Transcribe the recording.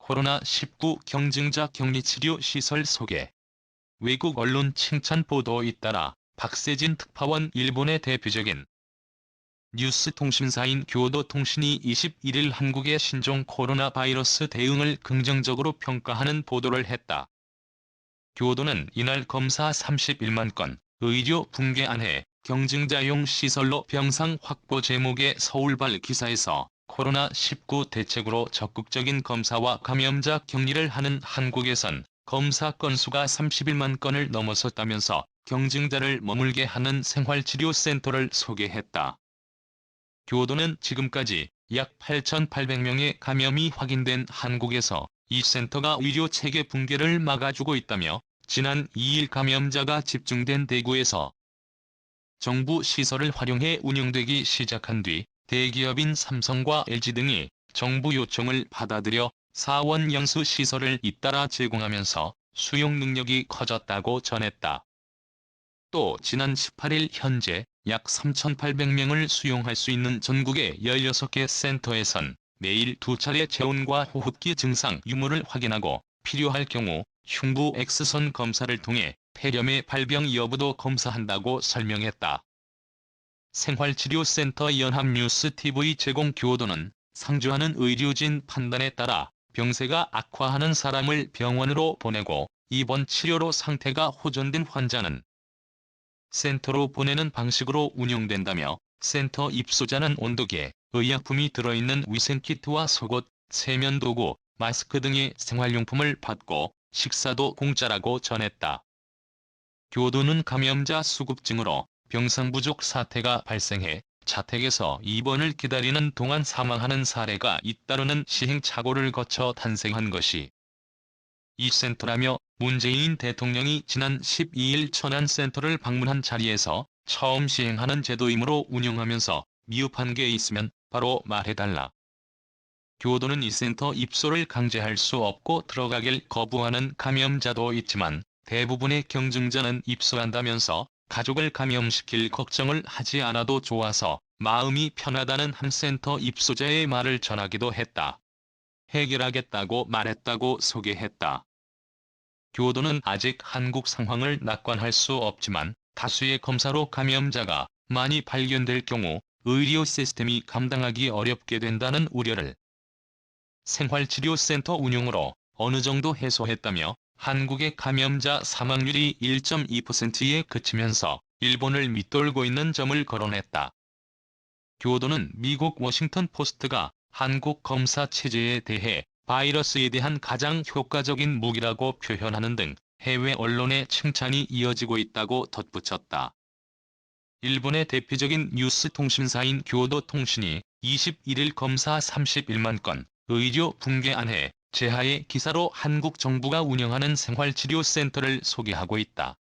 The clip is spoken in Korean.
코로나19 경증자 격리치료 시설 소개. 외국 언론 칭찬 보도 잇따라 박세진 특파원 일본의 대표적인 뉴스 통신사인 교도통신이 21일 한국의 신종 코로나 바이러스 대응을 긍정적으로 평가하는 보도를 했다. 교도는 이날 검사 31만 건, 의료 붕괴 안해 경증자용 시설로 병상 확보 제목의 서울발 기사에서 코로나19 대책으로 적극적인 검사와 감염자 격리를 하는 한국에선 검사 건수가 31만 건을 넘어섰다면서 경증자를 머물게 하는 생활치료센터를 소개했다. 교도는 지금까지 약 8,800명의 감염이 확인된 한국에서 이 센터가 의료 체계 붕괴를 막아주고 있다며 지난 2일 감염자가 집중된 대구에서 정부 시설을 활용해 운영되기 시작한 뒤 대기업인 삼성과 LG 등이 정부 요청을 받아들여 사원 영수 시설을 잇따라 제공하면서 수용 능력이 커졌다고 전했다. 또 지난 18일 현재 약 3,800명을 수용할 수 있는 전국의 16개 센터에선 매일 두 차례 체온과 호흡기 증상 유무를 확인하고 필요할 경우 흉부 X선 검사를 통해 폐렴의 발병 여부도 검사한다고 설명했다. 생활치료센터 연합뉴스TV 제공 교도는 상주하는 의료진 판단에 따라 병세가 악화하는 사람을 병원으로 보내고 입원 치료로 상태가 호전된 환자는 센터로 보내는 방식으로 운영된다며 센터 입소자는 온도계, 의약품이 들어있는 위생키트와 속옷, 세면도구, 마스크 등의 생활용품을 받고 식사도 공짜라고 전했다. 교도는 감염자 수급증으로 병상 부족 사태가 발생해 자택에서 입원을 기다리는 동안 사망하는 사례가 잇따르는 시행착오를 거쳐 탄생한 것이 이 센터라며 문재인 대통령이 지난 12일 천안 센터를 방문한 자리에서 처음 시행하는 제도이므로 운영하면서 미흡한 게 있으면 바로 말해달라. 교도는 이 센터 입소를 강제할 수 없고 들어가길 거부하는 감염자도 있지만 대부분의 경증자는 입소한다면서 가족을 감염시킬 걱정을 하지 않아도 좋아서 마음이 편하다는 한 센터 입소자의 말을 전하기도 했다. 해결하겠다고 말했다고 소개했다. 교도는 아직 한국 상황을 낙관할 수 없지만 다수의 검사로 감염자가 많이 발견될 경우 의료 시스템이 감당하기 어렵게 된다는 우려를 생활치료센터 운영으로 어느 정도 해소했다며 한국의 감염자 사망률이 1.2%에 그치면서 일본을 밑돌고 있는 점을 거론했다. 교도는 미국 워싱턴 포스트가 한국 검사 체제에 대해 바이러스에 대한 가장 효과적인 무기라고 표현하는 등 해외 언론의 칭찬이 이어지고 있다고 덧붙였다. 일본의 대표적인 뉴스 통신사인 교도통신이 21일 검사 31만 건, 의료 붕괴 안해 재하의 기사로 한국 정부가 운영하는 생활치료센터를 소개하고 있다.